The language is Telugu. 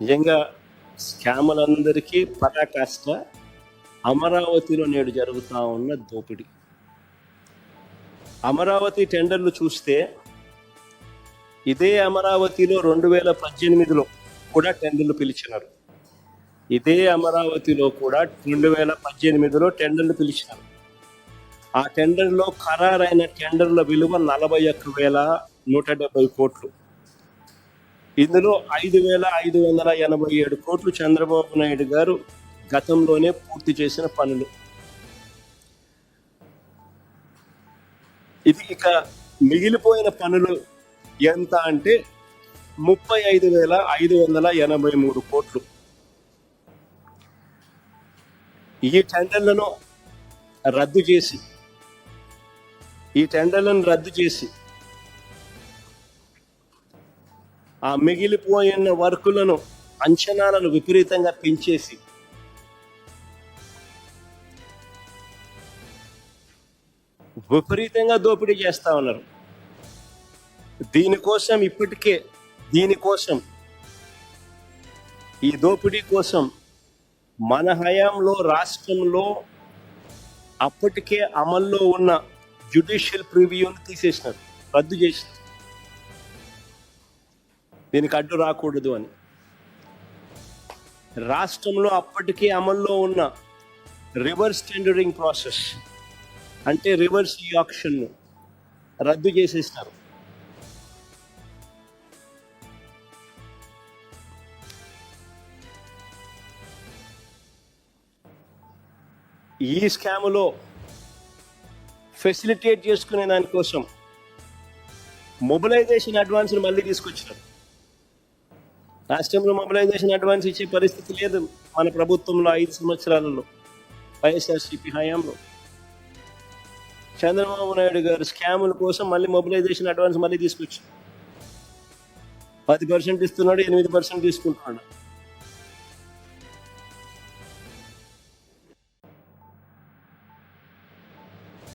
నిజంగా స్కాములందరికీ పరాకాష్ట అమరావతిలో నేడు జరుగుతూ ఉన్న దోపిడీ. అమరావతి టెండర్లు చూస్తే ఇదే అమరావతిలో రెండు వేల పద్దెనిమిదిలో కూడా టెండర్లు పిలిచినారు. ఇదే అమరావతిలో కూడా రెండు వేల పద్దెనిమిదిలో టెండర్లు పిలిచినారు. ఆ టెండర్లో ఖరారైన టెండర్ల విలువ నలభై ఒక్క వేల నూట డెబ్బై కోట్లు. ఇందులో ఐదు వేల ఐదు వందల ఎనభై ఏడు కోట్లు చంద్రబాబు నాయుడు గారు గతంలోనే పూర్తి చేసిన పనులు. ఇది ఇక మిగిలిపోయిన పనులు ఎంత అంటే ముప్పై ఐదు వేల ఐదు వందల ఎనభై మూడు కోట్లు. ఈ టెండర్లను రద్దు చేసి ఈ టెండర్లను రద్దు చేసి ఆ మిగిలిపోయిన వర్కులను అంచనాలను విపరీతంగా పెంచేసి విపరీతంగా దోపిడీ చేస్తా ఉన్నారు. దీనికోసం ఇప్పటికే దీనికోసం ఈ దోపిడీ కోసం మన హయాంలో రాష్ట్రంలో అప్పటికే అమల్లో ఉన్న జ్యుడిషియల్ ప్రివ్యూని తీసేసినారు రద్దు చేసినారు. దీనికి అడ్డు రాకూడదు అని. రాష్ట్రంలో అప్పటికే అమల్లో ఉన్న రివర్స్ టెండరింగ్ ప్రాసెస్ అంటే రివర్స్ ఈ ఆప్షన్ను రద్దు చేసేస్తారు. ఈ స్కాములో ఫెసిలిటేట్ చేసుకునే దానికోసం మొబిలైజేషన్ అడ్వాన్స్ మళ్ళీ తీసుకొచ్చినారు. రాష్ట్రంలో మొబిలైజేషన్ అడ్వాన్స్ ఇచ్చే పరిస్థితి లేదు మన ప్రభుత్వంలో ఐదు సంవత్సరాలలో. వైఎస్ఆర్సీపీ హయాంలో. చంద్రబాబు నాయుడు గారు స్కాముల కోసం మళ్ళీ మొబిలైజేషన్ అడ్వాన్స్ మళ్ళీ తీసుకొచ్చారు. పది పర్సెంట్ ఇస్తున్నాడు ఎనిమిది పర్సెంట్ తీసుకుంటున్నాడు.